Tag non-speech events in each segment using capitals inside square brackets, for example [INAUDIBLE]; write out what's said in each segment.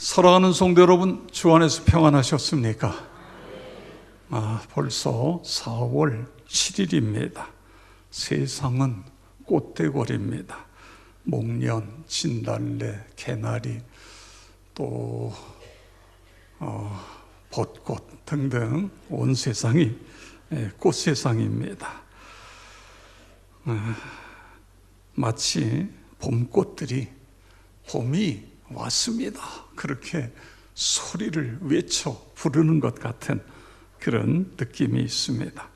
사랑하는 성도 여러분, 주 안에서 평안하셨습니까? 아, 벌써 4월 7일입니다. 세상은 꽃대궐입니다. 목련, 진달래, 개나리, 또 어, 벚꽃 등등 온 세상이 예, 꽃 세상입니다. 아, 마치 봄꽃들이 봄이 왔습니다. 그렇게 소리를 외쳐 부르는 것 같은 그런 느낌이 있습니다.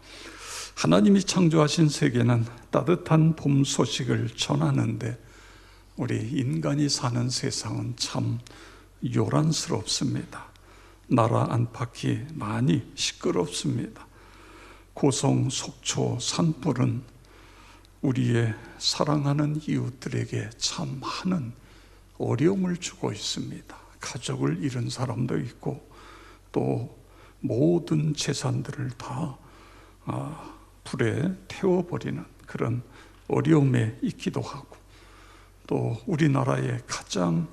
하나님이 창조하신 세계는 따뜻한 봄 소식을 전하는데 우리 인간이 사는 세상은 참 요란스럽습니다. 나라 안팎이 많이 시끄럽습니다. 고성, 속초, 산불은 우리의 사랑하는 이웃들에게 참 많은 어려움을 주고 있습니다. 가족을 잃은 사람도 있고 또 모든 재산들을 다 아, 불에 태워버리는 그런 어려움에 있기도 하고 또 우리나라의 가장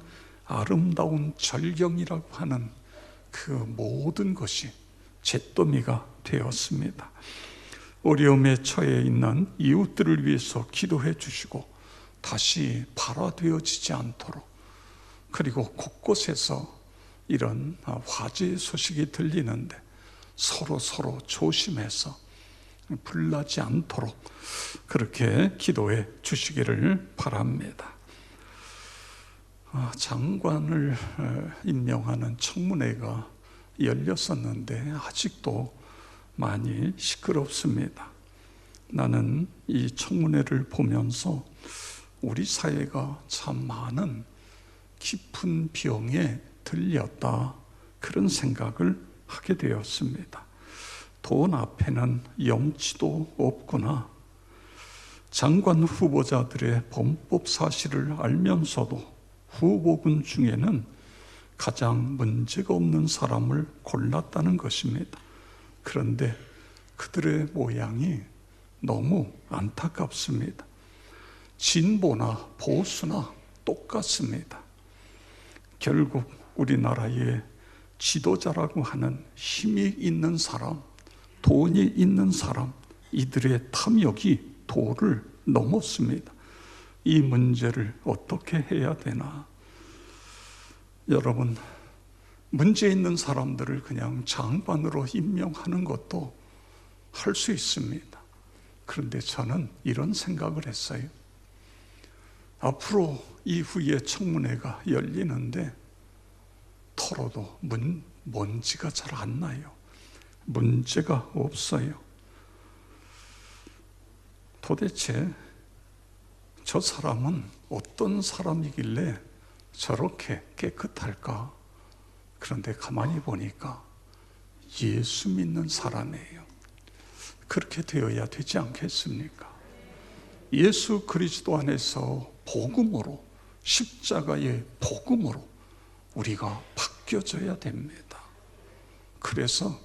아름다운 절경이라고 하는 그 모든 것이 잿더미가 되었습니다. 어려움에 처해 있는 이웃들을 위해서 기도해 주시고 다시 발화되어지지 않도록 그리고 곳곳에서 이런 화재 소식이 들리는데 서로 서로 조심해서 불나지 않도록 그렇게 기도해 주시기를 바랍니다. 아, 장관을 임명하는 청문회가 열렸었는데 아직도 많이 시끄럽습니다. 나는 이 청문회를 보면서 우리 사회가 참 많은 깊은 병에 들렸다. 그런 생각을 하게 되었습니다. 돈 앞에는 염치도 없구나. 장관 후보자들의 범법 사실을 알면서도 후보군 중에는 가장 문제가 없는 사람을 골랐다는 것입니다. 그런데 그들의 모양이 너무 안타깝습니다. 진보나 보수나 똑같습니다. 결국 우리나라의 지도자라고 하는 힘이 있는 사람, 돈이 있는 사람, 이들의 탐욕이 도를 넘었습니다. 이 문제를 어떻게 해야 되나? 여러분, 문제 있는 사람들을 그냥 장관으로 임명하는 것도 할 수 있습니다. 그런데 저는 이런 생각을 했어요. 앞으로 이후에 청문회가 열리는데 털어도 문, 먼지가 잘 안 나요. 문제가 없어요. 도대체 저 사람은 어떤 사람이길래 저렇게 깨끗할까? 그런데 가만히 보니까 예수 믿는 사람이에요. 그렇게 되어야 되지 않겠습니까? 예수 그리스도 안에서 복음으로 십자가의 복음으로 우리가 바뀌어져야 됩니다. 그래서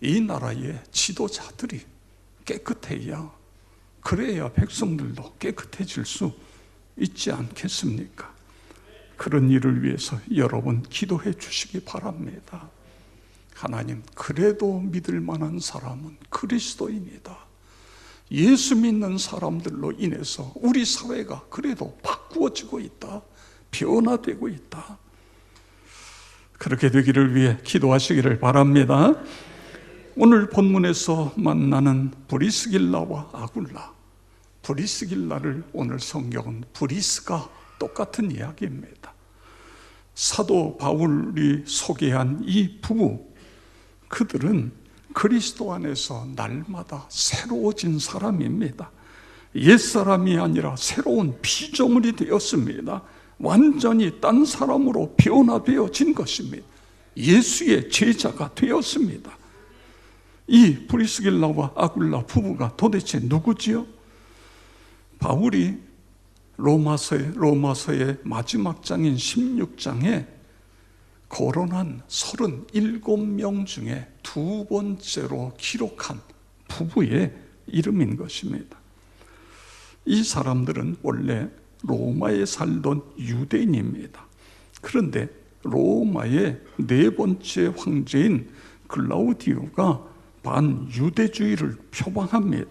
이 나라의 지도자들이 깨끗해야 그래야 백성들도 깨끗해질 수 있지 않겠습니까? 그런 일을 위해서 여러분 기도해 주시기 바랍니다. 하나님, 그래도 믿을 만한 사람은 그리스도입니다. 예수 믿는 사람들로 인해서 우리 사회가 그래도 바꾸어지고 있다. 변화되고 있다. 그렇게 되기를 위해 기도하시기를 바랍니다. 오늘 본문에서 만나는 브리스길라와 아굴라. 브리스길라를 오늘 성경은 브리스가 똑같은 이야기입니다. 사도 바울이 소개한 이 부부, 그들은 그리스도 안에서 날마다 새로워진 사람입니다. 옛사람이 아니라 새로운 피조물이 되었습니다. 완전히 딴 사람으로 변화되어진 것입니다. 예수의 제자가 되었습니다. 이 브리스길라와 아굴라 부부가 도대체 누구지요? 바울이 로마서의, 로마서의 마지막 장인 16장에 거론한 37명 중에 두 번째로 기록한 부부의 이름인 것입니다. 이 사람들은 원래 로마에 살던 유대인입니다. 그런데 로마의 네 번째 황제인 글라우디오가 반유대주의를 표방합니다.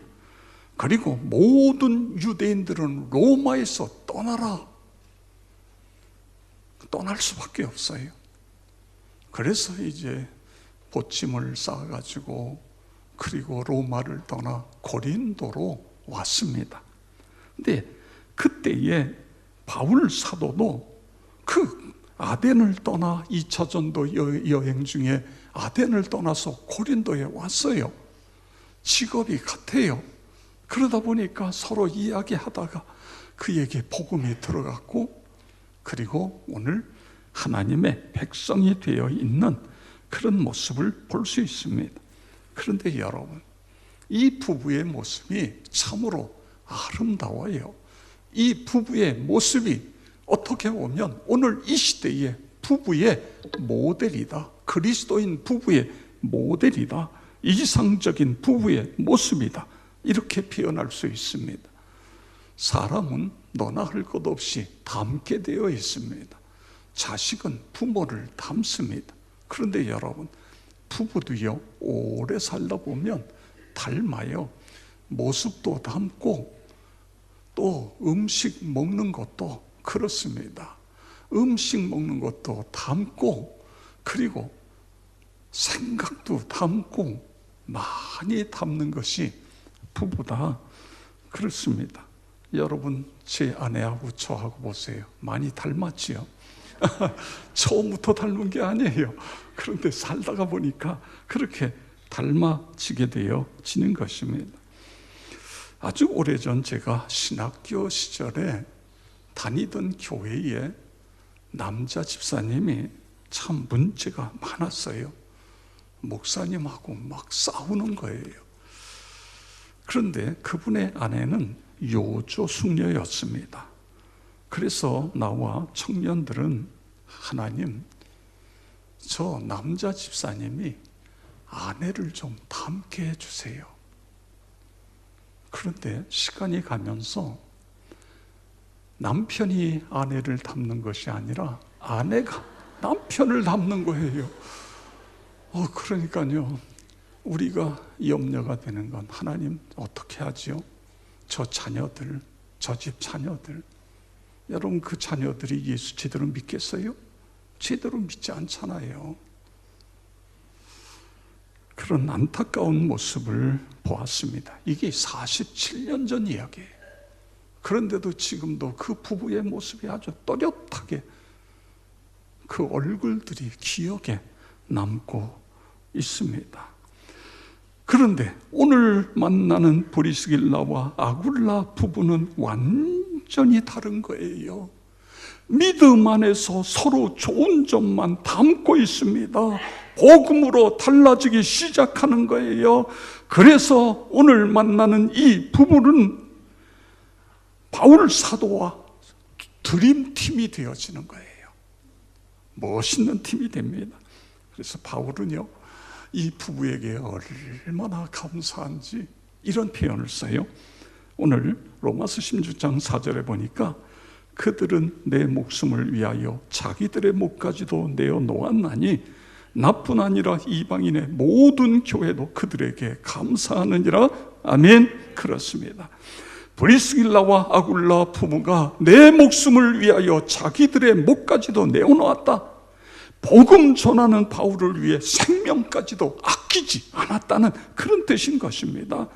그리고 모든 유대인들은 로마에서 떠나라. 떠날 수밖에 없어요. 그래서 이제 보침을 쌓아가지고 그리고 로마를 떠나 고린도로 왔습니다. 근데 그때에 바울 사도도 그 아덴을 떠나 2차 전도 여행 중에 아덴을 떠나서 고린도에 왔어요. 직업이 같아요. 그러다 보니까 서로 이야기하다가 그에게 복음이 들어갔고 그리고 오늘 하나님의 백성이 되어 있는 그런 모습을 볼 수 있습니다. 그런데 여러분, 이 부부의 모습이 참으로 아름다워요. 이 부부의 모습이 어떻게 보면 오늘 이 시대의 부부의 모델이다. 그리스도인 부부의 모델이다. 이상적인 부부의 모습이다. 이렇게 표현할 수 있습니다. 사람은 너나 할 것 없이 닮게 되어 있습니다. 자식은 부모를 닮습니다. 그런데 여러분, 부부도요, 오래 살다 보면 닮아요. 모습도 닮고, 또 음식 먹는 것도 그렇습니다. 음식 먹는 것도 닮고, 그리고 생각도 닮고, 많이 닮는 것이 부부다. 그렇습니다. 여러분, 제 아내하고 저하고 보세요. 많이 닮았지요? [LAUGHS] 처음부터 닮은 게 아니에요. 그런데 살다가 보니까 그렇게 닮아지게 되어지는 것입니다. 아주 오래전 제가 신학교 시절에 다니던 교회에 남자 집사님이 참 문제가 많았어요. 목사님하고 막 싸우는 거예요. 그런데 그분의 아내는 요조 숙녀였습니다. 그래서 나와 청년들은 하나님, 저 남자 집사님이 아내를 좀 닮게 해주세요. 그런데 시간이 가면서 남편이 아내를 닮는 것이 아니라 아내가 남편을 닮는 거예요. 어, 그러니까요. 우리가 염려가 되는 건 하나님 어떻게 하지요? 저 자녀들, 저 집 자녀들, 여러분 그 자녀들이 예수 제대로 믿겠어요? 제대로 믿지 않잖아요. 그런 안타까운 모습을 보았습니다. 이게 47년 전 이야기예요. 그런데도 지금도 그 부부의 모습이 아주 또렷하게 그 얼굴들이 기억에 남고 있습니다. 그런데 오늘 만나는 브리스길라와 아굴라 부부는 완 완전히 다른 거예요. 믿음 안에서 서로 좋은 점만 담고 있습니다. 복음으로 달라지기 시작하는 거예요. 그래서 오늘 만나는 이 부부는 바울 사도와 드림팀이 되어지는 거예요. 멋있는 팀이 됩니다. 그래서 바울은요, 이 부부에게 얼마나 감사한지 이런 표현을 써요. 오늘 로마서 16장 4절에 보니까 그들은 내 목숨을 위하여 자기들의 목까지도 내어 놓았나니 나뿐 아니라 이방인의 모든 교회도 그들에게 감사하느니라. 아멘. 그렇습니다. 브리스길라와 아굴라 부부가 내 목숨을 위하여 자기들의 목까지도 내어놓았다. 복음 전하는 바울을 위해 생명까지도 아끼지 않았다는 그런 뜻인 것입니다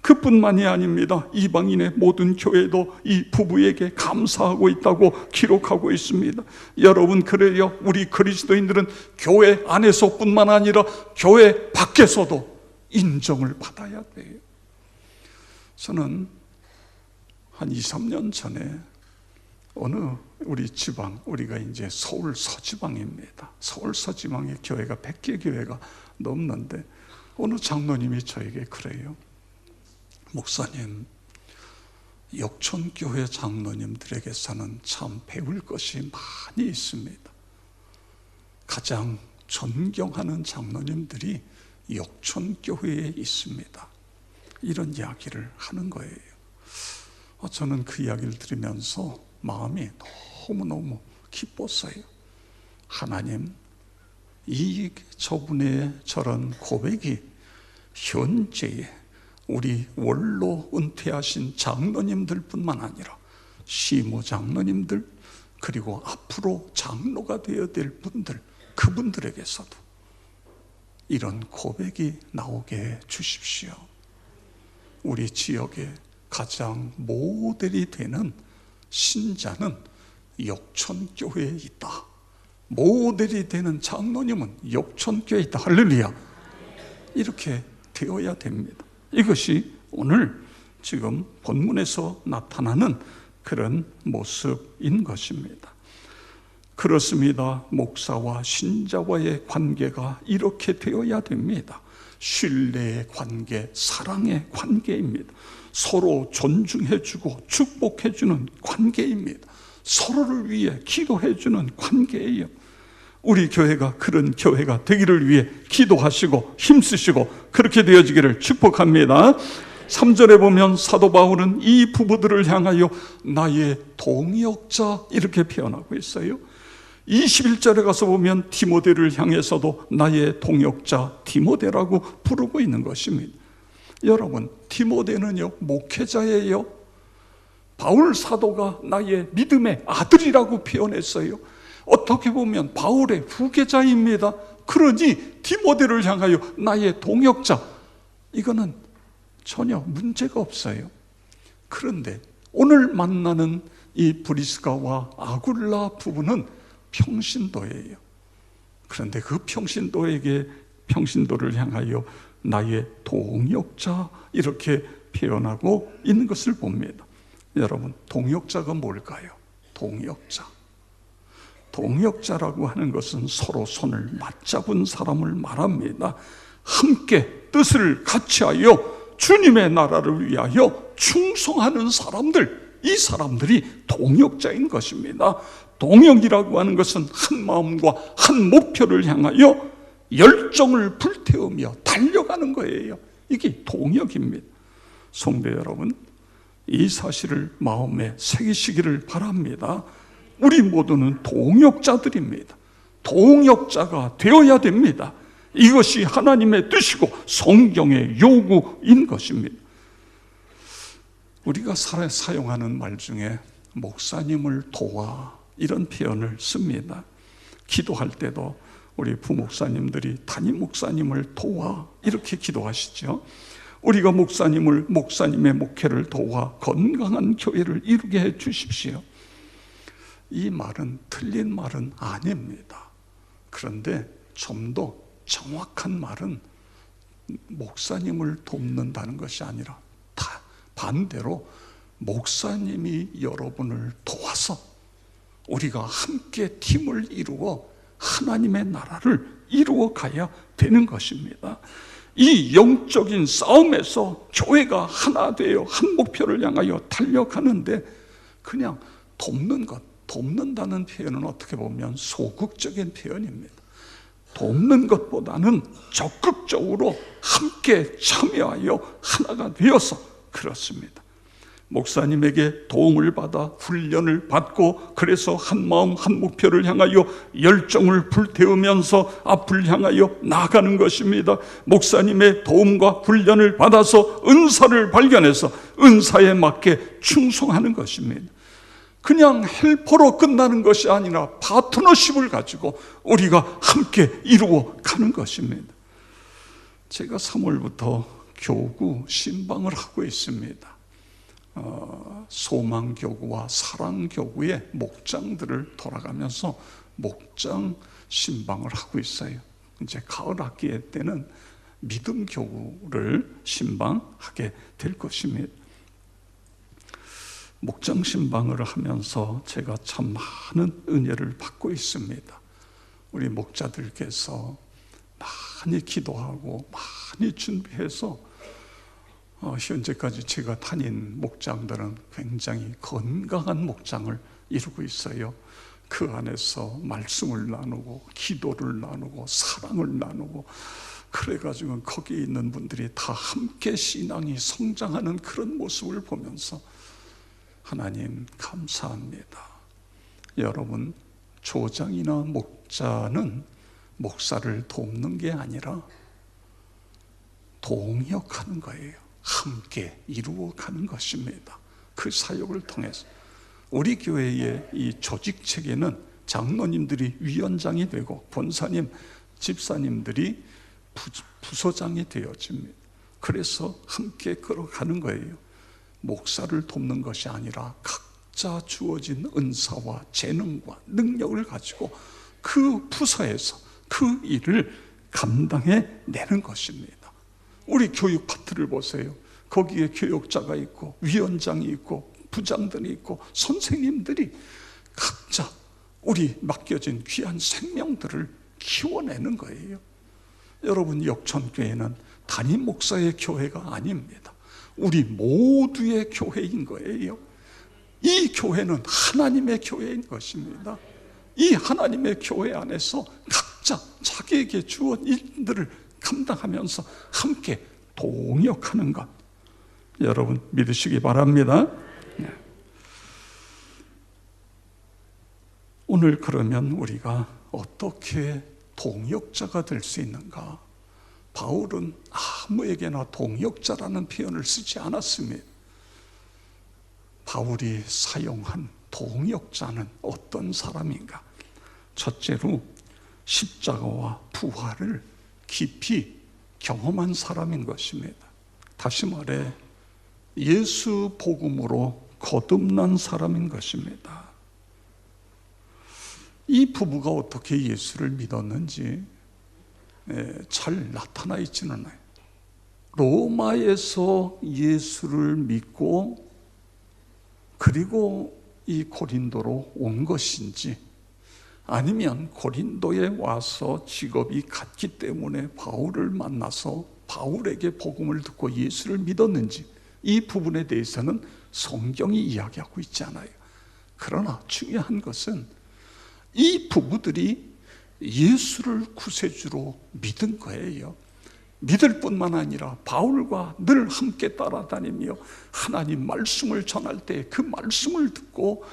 그뿐만이 아닙니다. 이방인의 모든 교회도 이 부부에게 감사하고 있다고 기록하고 있습니다. 여러분 그래요. 우리 그리스도인들은 교회 안에서뿐만 아니라 교회 밖에서도 인정을 받아야 돼요. 저는 한 2, 3년 전에 어느 우리 지방, 우리가 이제 서울 서지방입니다. 서울 서지방의 교회가 100개 교회가 넘는데 어느 장로님이 저에게 그래요. 목사님, 역촌교회 장로님들에게서는 참 배울 것이 많이 있습니다. 가장 존경하는 장로님들이 역촌교회에 있습니다. 이런 이야기를 하는 거예요. 어, 저는 그 이야기를 들으면서 마음이 너무너무 기뻤어요. 하나님, 이 저분의 저런 고백이 현재에 우리 원로 은퇴하신 장로님들 뿐만 아니라 시모 장로님들 그리고 앞으로 장로가 되어야 될 분들 그분들에게서도 이런 고백이 나오게 해 주십시오. 우리 지역에 가장 모델이 되는 신자는 역천교회에 있다. 모델이 되는 장로님은 역천교회에 있다. 할렐루야. 이렇게 되어야 됩니다. 이것이 오늘 지금 본문에서 나타나는 그런 모습인 것입니다. 그렇습니다. 목사와 신자와의 관계가 이렇게 되어야 됩니다. 신뢰의 관계, 사랑의 관계입니다. 서로 존중해주고 축복해주는 관계입니다. 서로를 위해 기도해주는 관계예요. 우리 교회가 그런 교회가 되기를 위해 기도하시고 힘쓰시고 그렇게 되어지기를 축복합니다. 3절에 보면 사도 바울은 이 부부들을 향하여 나의 동역자 이렇게 표현하고 있어요. 21절에 가서 보면 디모데를 향해서도 나의 동역자 디모데라고 부르고 있는 것입니다. 여러분, 디모데는요, 목회자예요. 바울 사도가 나의 믿음의 아들이라고 표현했어요. 어떻게 보면 바울의 후계자입니다. 그러니 디모데를 향하여 나의 동역자. 이거는 전혀 문제가 없어요. 그런데 오늘 만나는 이 브리스가와 아굴라 부부는 평신도예요. 그런데 그 평신도에게 평신도를 향하여 나의 동역자 이렇게 표현하고 있는 것을 봅니다. 여러분, 동역자가 뭘까요? 동역자. 동역자라고 하는 것은 서로 손을 맞잡은 사람을 말합니다. 함께 뜻을 같이 하여 주님의 나라를 위하여 충성하는 사람들, 이 사람들이 동역자인 것입니다. 동역이라고 하는 것은 한 마음과 한 목표를 향하여 열정을 불태우며 달려가는 거예요. 이게 동역입니다. 성도 여러분, 이 사실을 마음에 새기시기를 바랍니다. 우리 모두는 동역자들입니다. 동역자가 되어야 됩니다. 이것이 하나님의 뜻이고 성경의 요구인 것입니다. 우리가 사용하는 말 중에 목사님을 도와 이런 표현을 씁니다. 기도할 때도 우리 부목사님들이 담임 목사님을 도와 이렇게 기도하시죠. 우리가 목사님을 목사님의 목회를 도와 건강한 교회를 이루게 해 주십시오. 이 말은 틀린 말은 아닙니다. 그런데 좀 더 정확한 말은 목사님을 돕는다는 것이 아니라 다 반대로 목사님이 여러분을 도와서 우리가 함께 팀을 이루어 하나님의 나라를 이루어 가야 되는 것입니다. 이 영적인 싸움에서 교회가 하나 되어 한 목표를 향하여 달려가는데 그냥 돕는 것, 돕는다는 표현은 어떻게 보면 소극적인 표현입니다. 돕는 것보다는 적극적으로 함께 참여하여 하나가 되어서 그렇습니다. 목사님에게 도움을 받아 훈련을 받고 그래서 한 마음 한 목표를 향하여 열정을 불태우면서 앞을 향하여 나가는 것입니다. 목사님의 도움과 훈련을 받아서 은사를 발견해서 은사에 맞게 충성하는 것입니다. 그냥 헬퍼로 끝나는 것이 아니라 파트너십을 가지고 우리가 함께 이루어 가는 것입니다. 제가 3월부터 교구 신방을 하고 있습니다. 어, 소망 교구와 사랑 교구의 목장들을 돌아가면서 목장 신방을 하고 있어요. 이제 가을 학기 때는 믿음 교구를 신방하게 될 것입니다. 목장 신방을 하면서 제가 참 많은 은혜를 받고 있습니다. 우리 목자들께서 많이 기도하고 많이 준비해서 어, 현재까지 제가 다닌 목장들은 굉장히 건강한 목장을 이루고 있어요. 그 안에서 말씀을 나누고 기도를 나누고 사랑을 나누고 그래가지고 거기 있는 분들이 다 함께 신앙이 성장하는 그런 모습을 보면서 하나님 감사합니다. 여러분 조장이나 목자는 목사를 돕는 게 아니라 동역하는 거예요. 함께 이루어가는 것입니다. 그 사역을 통해서 우리 교회의 이 조직 체계는 장로님들이 위원장이 되고 본사님, 집사님들이 부서장이 되어집니다. 그래서 함께 걸어가는 거예요. 목사를 돕는 것이 아니라 각자 주어진 은사와 재능과 능력을 가지고 그 부서에서 그 일을 감당해 내는 것입니다. 우리 교육 파트를 보세요. 거기에 교육자가 있고 위원장이 있고 부장들이 있고 선생님들이 각자 우리 맡겨진 귀한 생명들을 키워내는 거예요. 여러분 역천교회는 담임 목사의 교회가 아닙니다. 우리 모두의 교회인 거예요. 이 교회는 하나님의 교회인 것입니다. 이 하나님의 교회 안에서 각자 자기에게 주어 일들을 감당하면서 함께 동역하는 것. 여러분 믿으시기 바랍니다. 네. 오늘 그러면 우리가 어떻게 동역자가 될 수 있는가? 바울은 아무에게나 동역자라는 표현을 쓰지 않았습니다. 바울이 사용한 동역자는 어떤 사람인가? 첫째로 십자가와 부활을 깊이 경험한 사람인 것입니다. 다시 말해 예수 복음으로 거듭난 사람인 것입니다. 이 부부가 어떻게 예수를 믿었는지 잘 나타나 있지는 않아요. 로마에서 예수를 믿고 그리고 이 고린도로 온 것인지 아니면 고린도에 와서 직업이 같기 때문에 바울을 만나서 바울에게 복음을 듣고 예수를 믿었는지 이 부분에 대해서는 성경이 이야기하고 있지 않아요. 그러나 중요한 것은 이 부부들이 예수를 구세주로 믿은 거예요. 믿을 뿐만 아니라 바울과 늘 함께 따라다니며 하나님 말씀을 전할 때 그 말씀을 듣고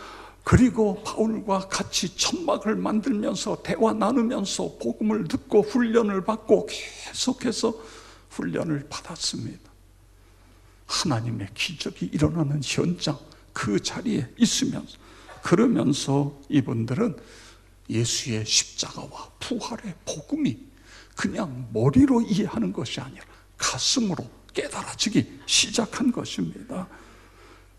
그리고 바울과 같이 천막을 만들면서 대화 나누면서 복음을 듣고 훈련을 받고 계속해서 훈련을 받았습니다. 하나님의 기적이 일어나는 현장 그 자리에 있으면서 그러면서 이분들은 예수의 십자가와 부활의 복음이 그냥 머리로 이해하는 것이 아니라 가슴으로 깨달아지기 시작한 것입니다.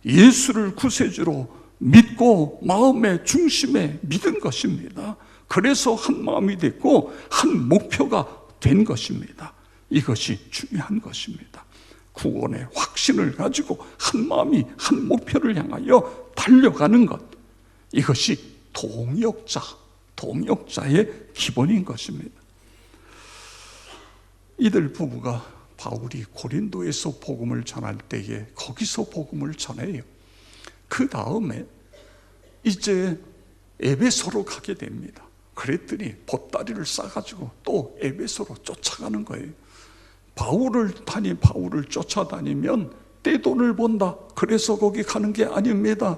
예수를 구세주로 믿고 마음의 중심에 믿은 것입니다. 그래서 한 마음이 됐고 한 목표가 된 것입니다. 이것이 중요한 것입니다. 구원의 확신을 가지고 한 마음이 한 목표를 향하여 달려가는 것. 이것이 동역자, 동역자의 기본인 것입니다. 이들 부부가 바울이 고린도에서 복음을 전할 때에 거기서 복음을 전해요. 그 다음에 이제 에베소로 가게 됩니다. 그랬더니 보따리를 싸가지고 또 에베소로 쫓아가는 거예요. 바울을 다니 바울을 쫓아다니면 떼돈을 본다. 그래서 거기 가는 게 아닙니다.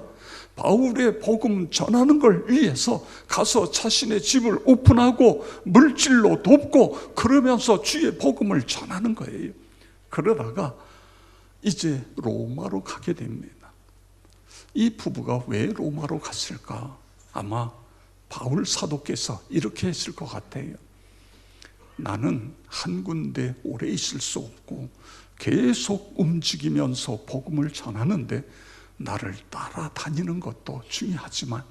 바울의 복음 전하는 걸 위해서 가서 자신의 집을 오픈하고 물질로 돕고 그러면서 주의 복음을 전하는 거예요. 그러다가 이제 로마로 가게 됩니다. 이 부부가 왜 로마로 갔을까? 아마 바울 사도께서 이렇게 했을 것 같아요. 나는 한 군데 오래 있을 수 없고 계속 움직이면서 복음을 전하는데 나를 따라다니는 것도 중요하지만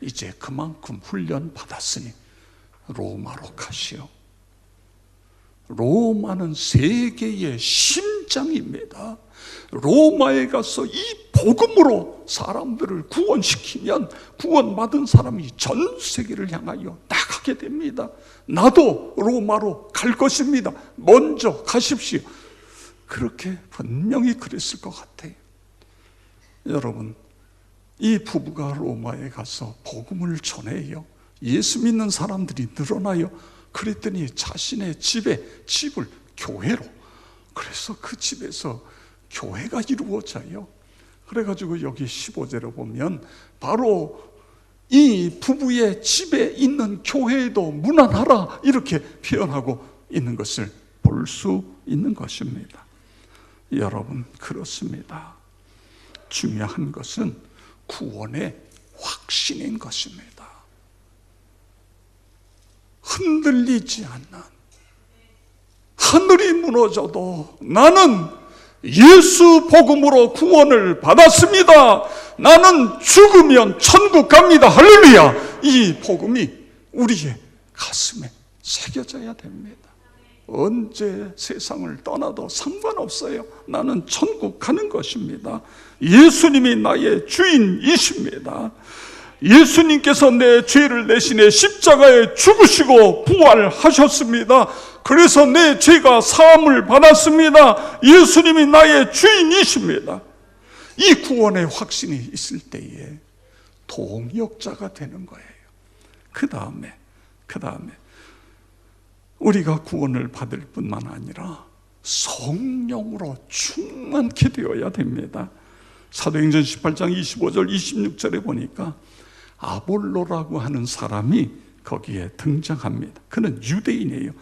이제 그만큼 훈련 받았으니 로마로 가시오. 로마는 세계의 심 장입니다. 로마에 가서 이 복음으로 사람들을 구원시키면 구원받은 사람이 전 세계를 향하여 나가게 됩니다. 나도 로마로 갈 것입니다. 먼저 가십시오. 그렇게 분명히 그랬을 것 같아요. 여러분, 이 부부가 로마에 가서 복음을 전해요. 예수 믿는 사람들이 늘어나요. 그랬더니 자신의 집에 집을 교회로 그래서 그 집에서 교회가 이루어져요. 그래가지고 여기 15절에 보면 바로 이 부부의 집에 있는 교회에도 무난하라 이렇게 표현하고 있는 것을 볼 수 있는 것입니다. 여러분 그렇습니다. 중요한 것은 구원의 확신인 것입니다. 흔들리지 않는 하늘이 무너져도 나는 예수 복음으로 구원을 받았습니다. 나는 죽으면 천국 갑니다. 할렐루야. 이 복음이 우리의 가슴에 새겨져야 됩니다. 언제 세상을 떠나도 상관없어요. 나는 천국 가는 것입니다. 예수님이 나의 주인이십니다. 예수님께서 내 죄를 내신에 십자가에 죽으시고 부활하셨습니다. 그래서 내 죄가 사함을 받았습니다. 예수님이 나의 주인이십니다. 이 구원의 확신이 있을 때에 동역자가 되는 거예요. 그 다음에, 그 다음에 우리가 구원을 받을 뿐만 아니라 성령으로 충만케 되어야 됩니다. 사도행전 18장 25절 26절에 보니까 아볼로라고 하는 사람이 거기에 등장합니다. 그는 유대인이에요.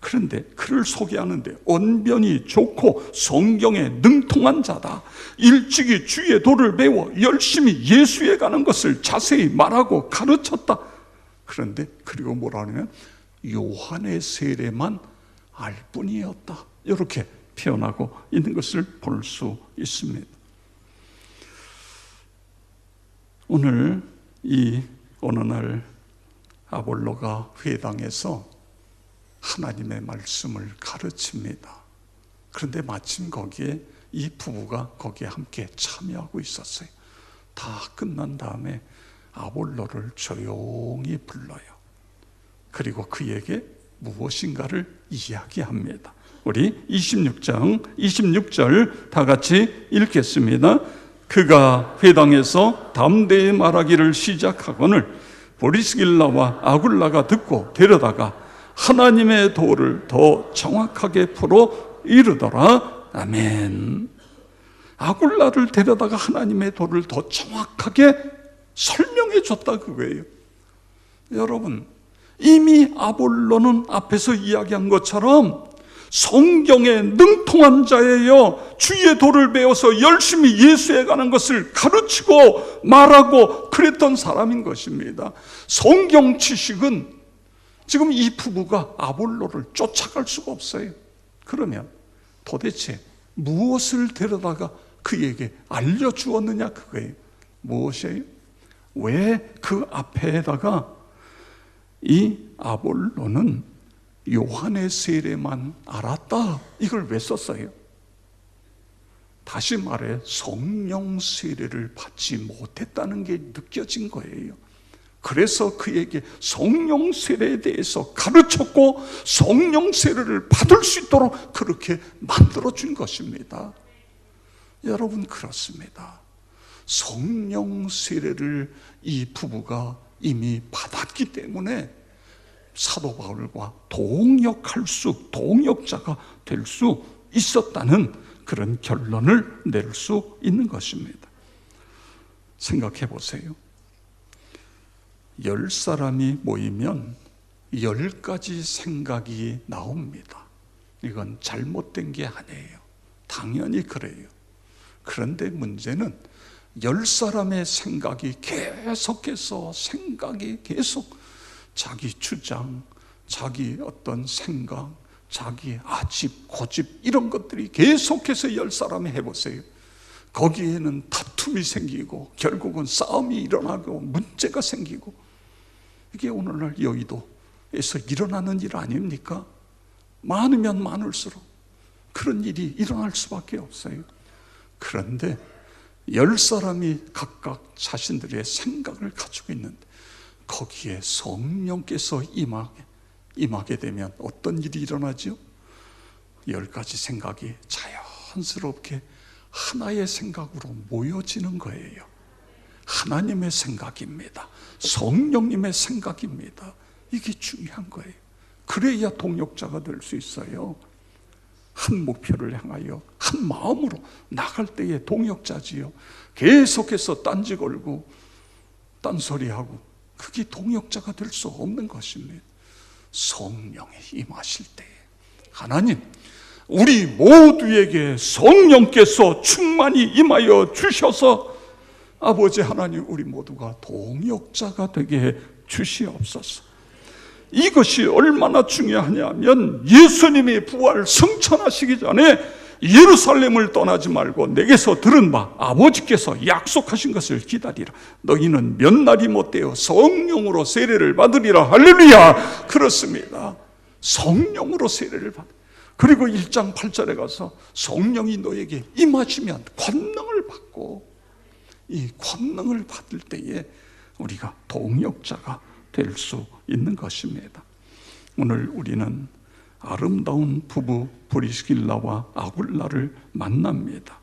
그런데 그를 소개하는데 언변이 좋고 성경에 능통한 자다. 일찍이 주의 도를 배워 열심히 예수에 가는 것을 자세히 말하고 가르쳤다. 그런데 그리고 뭐라 하냐면 요한의 세례만 알 뿐이었다. 이렇게 표현하고 있는 것을 볼 수 있습니다. 오늘 이 어느 날 아볼로가 회당에서 하나님의 말씀을 가르칩니다. 그런데 마침 거기에 이 부부가 거기에 함께 참여하고 있었어요. 다 끝난 다음에 아볼로를 조용히 불러요. 그리고 그에게 무엇인가를 이야기합니다. 우리 26장 26절 다 같이 읽겠습니다. 그가 회당에서 담대히 말하기를 시작하거늘 보리스길라와 아굴라가 듣고 데려다가 하나님의 도를 더 정확하게 풀어 이르더라. 아멘. 아굴라를 데려다가 하나님의 도를 더 정확하게 설명해 줬다 그거예요. 여러분, 이미 아볼로는 앞에서 이야기한 것처럼 성경에 능통한 자예요. 주의 도를 배워서 열심히 예수에 가는 것을 가르치고 말하고 그랬던 사람인 것입니다. 성경 지식은 지금 이 부부가 아볼로를 쫓아갈 수가 없어요. 그러면 도대체 무엇을 데려다가 그에게 알려주었느냐 그거예요. 무엇이에요? 왜 그 앞에다가 이 아볼로는 요한의 세례만 알았다. 이걸 왜 썼어요? 다시 말해 성령 세례를 받지 못했다는 게 느껴진 거예요. 그래서 그에게 성령 세례에 대해서 가르쳤고 성령 세례를 받을 수 있도록 그렇게 만들어 준 것입니다. 여러분 그렇습니다. 성령 세례를 이 부부가 이미 받았기 때문에 사도 바울과 동역할 수, 동역자가 될 수 있었다는 그런 결론을 낼 수 있는 것입니다. 생각해 보세요. 열 사람이 모이면 열 가지 생각이 나옵니다. 이건 잘못된 게 아니에요. 당연히 그래요. 그런데 문제는 열 사람의 생각이 계속해서 생각이 계속 자기 주장, 자기 어떤 생각, 자기 아집, 고집 이런 것들이 계속해서 열 사람이 해보세요. 거기에는 다툼이 생기고 결국은 싸움이 일어나고 문제가 생기고 이게 오늘날 여의도에서 일어나는 일 아닙니까? 많으면 많을수록 그런 일이 일어날 수밖에 없어요. 그런데 열 사람이 각각 자신들의 생각을 가지고 있는데 거기에 성령께서 임하게, 임하게 되면 어떤 일이 일어나죠? 열 가지 생각이 자연스럽게 하나의 생각으로 모여지는 거예요. 하나님의 생각입니다. 성령님의 생각입니다. 이게 중요한 거예요. 그래야 동역자가 될 수 있어요. 한 목표를 향하여 한 마음으로 나갈 때의 동역자지요. 계속해서 딴지 걸고 딴소리하고 그게 동역자가 될 수 없는 것입니다. 성령이 임하실 때 하나님 우리 모두에게 성령께서 충만히 임하여 주셔서 아버지 하나님 우리 모두가 동역자가 되게 해 주시옵소서. 이것이 얼마나 중요하냐면 예수님이 부활 성천하시기 전에 예루살렘을 떠나지 말고 내게서 들은 바 아버지께서 약속하신 것을 기다리라. 너희는 몇 날이 못되어 성령으로 세례를 받으리라. 할렐루야. 그렇습니다. 성령으로 세례를 받. 그리고 1장 8절에 가서 성령이 너에게 임하시면 권능을 받고 이 권능을 받을 때에 우리가 동역자가 될 수 있는 것입니다. 오늘 우리는 아름다운 부부 브리스길라와 아굴라를 만납니다.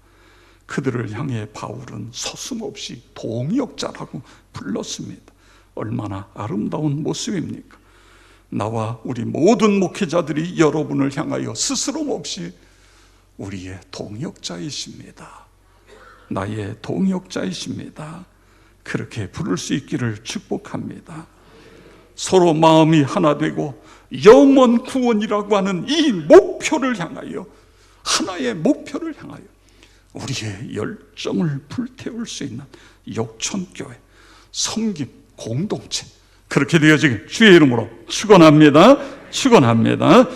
그들을 향해 바울은 서슴없이 동역자라고 불렀습니다. 얼마나 아름다운 모습입니까? 나와 우리 모든 목회자들이 여러분을 향하여 스스럼 없이 우리의 동역자이십니다. 나의 동역자이십니다. 그렇게 부를 수 있기를 축복합니다. 서로 마음이 하나 되고 영원 구원이라고 하는 이 목표를 향하여 하나의 목표를 향하여 우리의 열정을 불태울 수 있는 욕천교회 섬김 공동체 그렇게 되어지길 주의 이름으로 축원합니다. 축원합니다.